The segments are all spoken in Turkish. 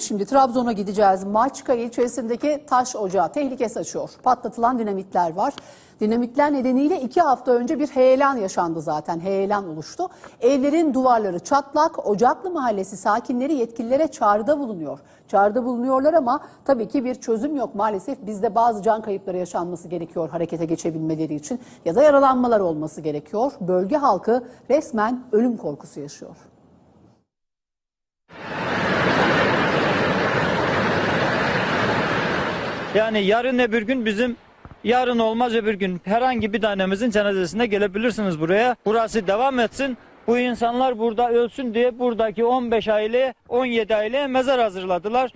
Şimdi Trabzon'a gideceğiz. Maçka ilçesindeki taş ocağı tehlike saçıyor. Patlatılan dinamitler var. Dinamitler nedeniyle iki hafta önce bir heyelan yaşandı zaten. Heyelan oluştu. Evlerin duvarları çatlak. Ocaklı Mahallesi sakinleri yetkililere çağrıda bulunuyor. Çağrıda bulunuyorlar ama tabii ki bir çözüm yok. Maalesef bizde bazı can kayıpları yaşanması gerekiyor harekete geçebilmeleri için ya da yaralanmalar olması gerekiyor. Bölge halkı resmen ölüm korkusu yaşıyor. Yani yarın öbür gün bizim yarın olmaz öbür gün herhangi bir tanemizin cenazesine gelebilirsiniz buraya. Burası devam etsin. Bu insanlar burada ölsün diye buradaki 15 aile 17 aileye mezar hazırladılar.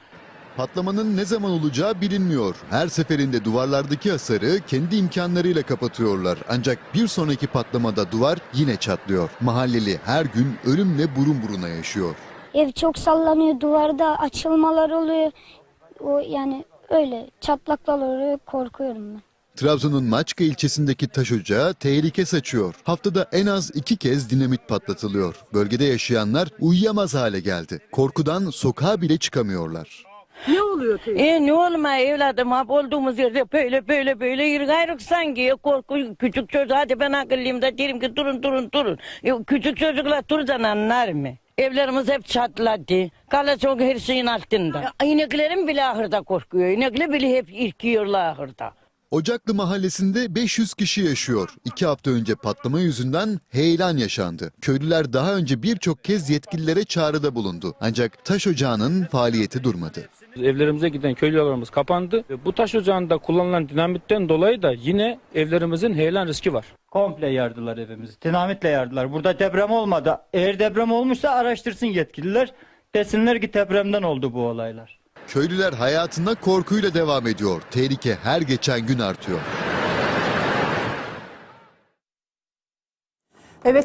Patlamanın ne zaman olacağı bilinmiyor. Her seferinde duvarlardaki hasarı kendi imkanlarıyla kapatıyorlar. Ancak bir sonraki patlamada duvar yine çatlıyor. Mahalleli her gün ölümle burun buruna yaşıyor. Ev çok sallanıyor, duvarda açılmalar oluyor. O yani öyle çatlaklar oluyor, korkuyorum ben. Trabzon'un Maçka ilçesindeki taş ocağı tehlike saçıyor. Haftada en az iki kez dinamit patlatılıyor. Bölgede yaşayanlar uyuyamaz hale geldi. Korkudan sokağa bile çıkamıyorlar. E ne olma evladım hap olduğumuz yerde böyle böyle böyle yırgayrık sanki korku küçük çocuk hadi ben akıllıyım da derim ki durun durun durun. E, küçük çocuklar durdan anlar mı? Evlerimiz hep çatladı. Kala çok her şeyin altında. İneklerim bile ahırda korkuyor. İnekler bile hep irkiyorlar ahırda. Ocaklı mahallesinde 500 kişi yaşıyor. İki hafta önce patlama yüzünden heyelan yaşandı. Köylüler daha önce birçok kez yetkililere çağrıda bulundu. Ancak taş ocağının faaliyeti durmadı. Evlerimize giden köylü yollarımız kapandı. Bu taş ocağında kullanılan dinamitten dolayı da yine evlerimizin heyelan riski var. Komple yardılar evimizi. Dinamitle yardılar. Burada deprem olmadı. Eğer deprem olmuşsa araştırsın yetkililer. Desinler ki depremden oldu bu olaylar. Köylüler hayatına korkuyla devam ediyor. Tehlike her geçen gün artıyor. Evet